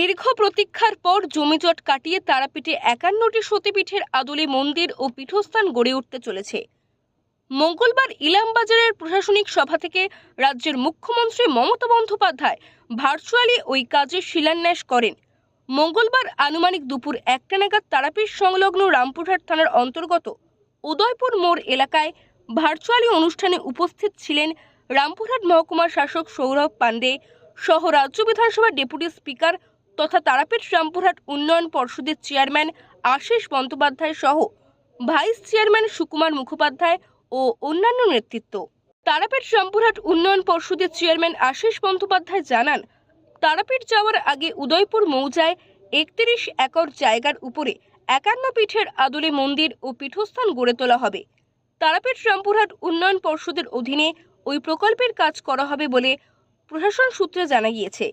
দীর্ঘ প্রতীক্ষার পর জমিজট কাটিয়ে তারাপীঠে একান্নটি সতীপীঠের আদলে মন্দির ও পীঠস্থান গড়ে উঠতে চলেছে। মঙ্গলবার ইলামবাজারের প্রশাসনিক সভা থেকে রাজ্যের মুখ্যমন্ত্রী মমতা বন্দ্যোপাধ্যায় ভার্চুয়ালি ওই কাজের শিলান্যাস করেন। মঙ্গলবার আনুমানিক দুপুর একটা নাগাদ তারাপীঠ সংলগ্ন রামপুরহাট থানার অন্তর্গত উদয়পুর মোড় এলাকায় ভার্চুয়ালি অনুষ্ঠানে উপস্থিত ছিলেন রামপুরহাট মহকুমার শাসক সৌরভ পাণ্ডে, সহ রাজ্য বিধানসভার ডেপুটি স্পিকার তথা তারাপীঠ রামপুরহাট উন্নয়ন পর্ষদের চেয়ারম্যান আশিস বন্দ্যোপাধ্যায় সহ ভাইস চেয়ারম্যান সুকুমার মুখোপাধ্যায় ও অন্যান্য নেতৃত্ব। তারাপীঠ রামপুরহাট উন্নয়ন পর্ষদের চেয়ারম্যান আশিস বন্দ্যোপাধ্যায় জানান, তারাপীঠ যাওয়ার আগে উদয়পুর মৌজায় একত্রিশ একর জায়গার উপরে একান্ন পীঠের আদলে মন্দির ও পীঠস্থান গড়ে তোলা হবে। তারাপীঠ রামপুরহাট উন্নয়ন পর্ষদের অধীনে ওই প্রকল্পের কাজ করা হবে বলে প্রশাসন সূত্রে জানা গিয়েছে।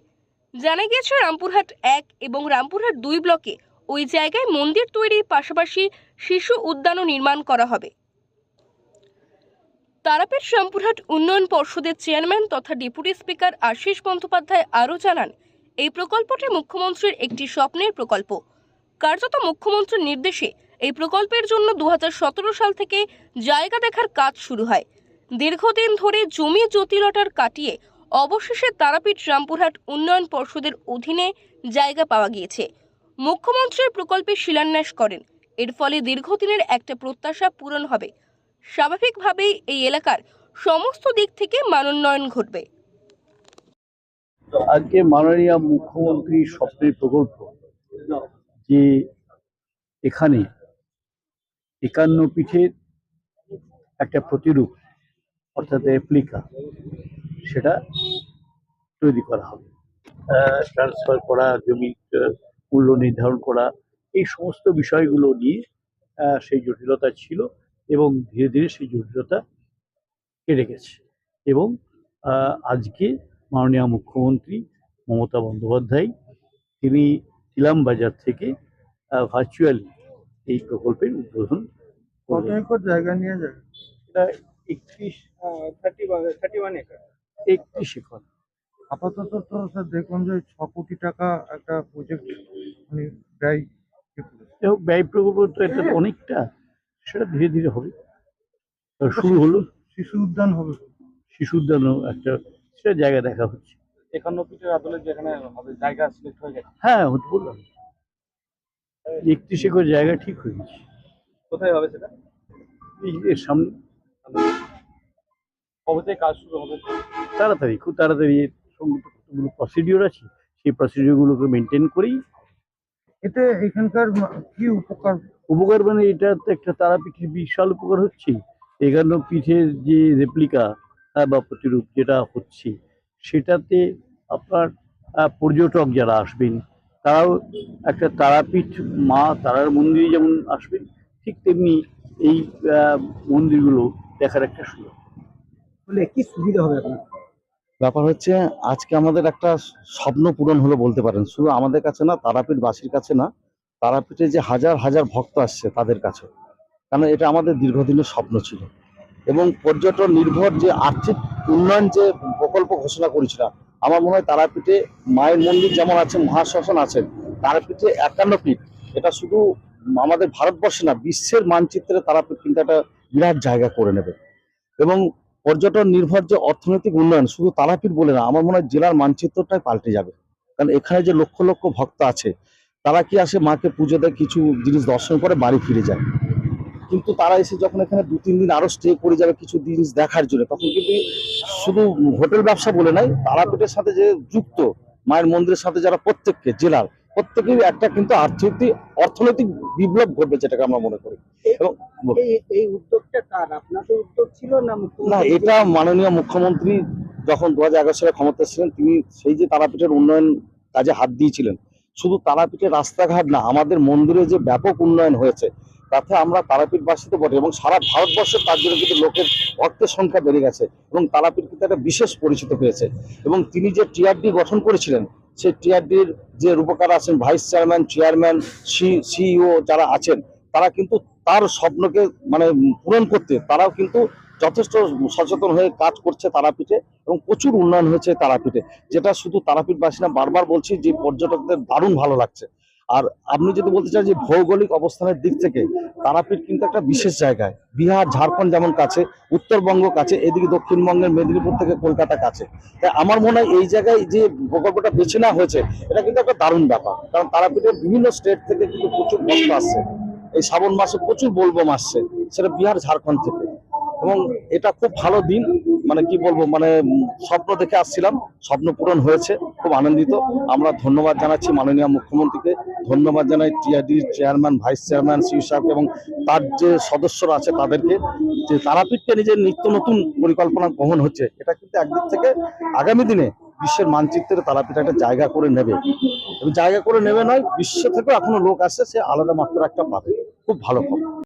জানা গিয়েছে রামপুরহাট এক এবং রামপুরহাট দুই ব্লকে ওই জায়গায় মন্দির তৈরির পাশাপাশি শিশু উদ্যানও নির্মাণ করা হবে। তারাপীঠ রামপুরহাট উন্নয়ন পর্ষদের চেয়ারম্যান তথা ডেপুটি স্পিকার আশিস বন্দ্যোপাধ্যায় আরও জানান, এই প্রকল্পটি মুখ্যমন্ত্রীর একটি স্বপ্নের প্রকল্প। কার্যত মুখ্যমন্ত্রীর নির্দেশে এই প্রকল্পের জন্য দু হাজার সতেরো সাল থেকে জায়গা দেখার কাজ শুরু হয়। দীর্ঘদিন ধরে জমি জটিলতার কাটিয়ে অবশেষে তারাপীঠ রামপুরহাট উন্নয়ন পর্ষদের অধীনে জায়গা পাওয়া গিয়েছে। মুখ্যমন্ত্রীর প্রকল্পে শিলান্যাস করেন। এর ফলে দীর্ঘদিনের একটা প্রত্যাশা পূরণ হবে। স্বাভাবিকভাবেই এই এলাকার সমস্ত দিক থেকে মানোন্নয়ন ঘটবে। আজকে মাননীয় মুখ্যমন্ত্রী স্বপ্নের প্রকল্প যে এখানে একান্ন পীঠের একটা প্রতিরূপ, অর্থাৎ রেপ্লিকা সেটা তৈরি করা হবে। ট্রান্সফার করা আহ, মূল্য নির্ধারণ করা এই সমস্ত বিষয়গুলো নিয়ে সেই জটিলতা ছিল এবং ধীরে ধীরে সেই জটিলতা কেটে গেছে। এবং আজকে মাননীয় মুখ্যমন্ত্রী মমতা বন্দ্যোপাধ্যায় তিনি ইলাম বাজার থেকে ভার্চুয়ালি এই প্রকল্পের উদ্বোধন কত একর জায়গা নিয়ে যাবে এটা একত্রিশ থার্টি থার্টি ওয়ান একর। একত্রিশ একর আপাতত তো স্যার দেখলাম যে ছ কোটি টাকা একটা প্রজেক্ট মানে ব্যয় ব্যয় প্রকল্প তো এটা অনেকটা সেটা ধীরে ধীরে হবে। শুরু হলো। শিশু উদ্যান হবে। শিশু উদ্যানও একটা সেটা জায়গা দেখা হচ্ছে। একান্ন ফিটের আদলে যেখানে হবে জায়গা সিলেক্ট হয়ে গেছে। হ্যাঁ হতে বললাম। একত্রিশ একর জায়গা ঠিক হয়ে গেছে। কোথায় হবে সেটা? এই এর সামনে। কবে থেকে কাজ শুরু হবে? তাড়াতাড়ি খুব তাড়াতাড়ি কতগুলো প্রসিডিওর আছে সেই প্রসিডিওরগুলোকে মেনটেন করেই। এতে এখানকার কি উপকার? উপকার মানে এটা তো একটা তারাপীঠের বিশাল উপকার হচ্ছে। একান্ন পিঠের যে রেপ্লিকা বা প্রতিরূপ যেটা হচ্ছে সেটাতে আপনার আহ, পর্যটক যারা আসবেন তারাও একটা তারাপীঠ মা তারার মন্দিরে যেমন আসবেন ঠিক তেমনি এই আহ, মন্দিরগুলো দেখার একটা সুযোগ। বলে কি সুবিধা হবে আপনার? ব্যাপার হচ্ছে, আজকে আমাদের একটা স্বপ্ন পূরণ হলো বলতে পারেন। শুধু আমাদের কাছে না তারাপীঠ বাসীর কাছে না, তারাপীঠে যে হাজার হাজার ভক্ত আসছে তাদের কাছে। কারণ এটা আমাদের দীর্ঘদিনের স্বপ্ন ছিল। এবং পর্যটন নির্ভর যে আর্থিক উন্নয়ন যে প্রকল্প ঘোষণা করেছিলাম, আমার মনে হয় তারাপীঠে মায়ের মন্দির যেমন আছে, মহাশ্মশান আছেন তারাপীঠে একান্ন পীঠ, এটা শুধু আমাদের ভারতবর্ষে না, বিশ্বের মানচিত্রে তারাপীঠ কিন্তু একটা বিরাট জায়গা করে নেবে। এবং পর্যটন নির্ভর যে অর্থনৈতিক উন্নয়ন, শুধু তারাপীঠ বলে না, আমার মনে হয় জেলার মানচিত্রটাই পাল্টে যাবে। কারণ এখানে যে লক্ষ লক্ষ ভক্ত আছে, তারা কি আসে মাকে পুজো দেয়, কিছু জিনিস দর্শন করে, বাড়ি ফিরে যায়? কিন্তু তারা এসে যখন এখানে দু, তিন দিন আরও স্টে করে যাবে, কিছু জিনিস দেখার জন্য, তখন কিন্তু শুধু হোটেল ব্যবসা বলে নাই, তারাপীঠের সাথে যে যুক্ত, মায়ের মন্দিরের সাথে যারা প্রত্যেককে, জেলার প্রত্যেকেরই একটা কিন্তু আর্থিক অর্থনৈতিক বিপ্লব ঘটবে যেটাকে আমরা মনে করি। এবং এই উদ্যোগটা কার? আপনাদের উদ্যোগ ছিল না না এটা মাননীয় মুখ্যমন্ত্রী যখন দু হাজার এগারো সালে ক্ষমতা ছিলেন তিনি সেই যে তারাপীঠের উন্নয়ন কাজে হাত দিয়েছিলেন শুধু তারাপীঠের রাস্তাঘাট না আমাদের মন্দিরে যে ব্যাপক উন্নয়ন হয়েছে তাতে আমরা তারাপীঠবাসীতে বটে এবং সারা ভারতবর্ষে তার জন্য কিন্তু লোকের অর্থের সংখ্যা বেড়ে গেছে এবং তারাপীঠ কিন্তু একটা বিশেষ পরিচিত পেয়েছে। এবং তিনি যে টিআরডি গঠন করেছিলেন, সেই টিআরডির যে রূপকার আছেন, vice chairman chairman, C, CEO যারা আছেন, তারা কিন্তু তার স্বপ্নকে মানে পূরণ করতে তারাও কিন্তু যথেষ্ট সচেতন হয়ে কাজ করছে তারাপীঠে এবং প্রচুর উন্নয়ন হয়েছে তারাপীঠে। যেটা শুধু তারাপীঠবাসী না, বারবার বলছি যে পর্যটকদের দারুণ ভালো লাগছে। আর আপনি যদি বলতে চান যে ভৌগোলিক অবস্থানের দিক থেকে, তারাপীঠ কিন্তু একটা বিশেষ জায়গায়। বিহার, ঝাড়খণ্ড যেমন কাছে, উত্তরবঙ্গ কাছে, এদিকে দক্ষিণবঙ্গের মেদিনীপুর থেকে কলকাতা কাছে। তাই আমার মনে হয় এই জায়গায় যে প্রকল্পটা বেছে নেওয়া হয়েছে, এটা কিন্তু একটা দারুণ ব্যাপার। কারণ তারাপীঠের বিভিন্ন স্টেট থেকে কিন্তু প্রচুর ভক্ত আসছে। এই শ্রাবণ মাসে প্রচুর বোলবম আসছে, সেটা বিহার, ঝাড়খণ্ড থেকে। এবং এটা খুব ভালো দিন মানে কি বলব মানে স্বপ্ন দেখে আসছিলাম, স্বপ্ন পূরণ হয়েছে। খুব আনন্দিত। আমরা ধন্যবাদ জানাচ্ছি মাননীয় মুখ্যমন্ত্রীকে। ধন্যবাদ জানাই TRD chairman, vice chairman Shri সাহেবকে এবং তার যে সদস্যরা আছে তাদেরকে, যে তারাপীঠকে নিজের নিত্য নতুন পরিকল্পনা গ্রহণ হচ্ছে, এটা কিন্তু একদিক থেকে আগামী দিনে বিশ্বের মানচিত্রে তারাপীঠ একটা জায়গা করে নেবে। এবং জায়গা করে নেবে নয়, বিশ্ব থেকেও এখনও লোক আসছে, সে আলাদা মাত্রা একটা পাবে। খুব ভালো খবর।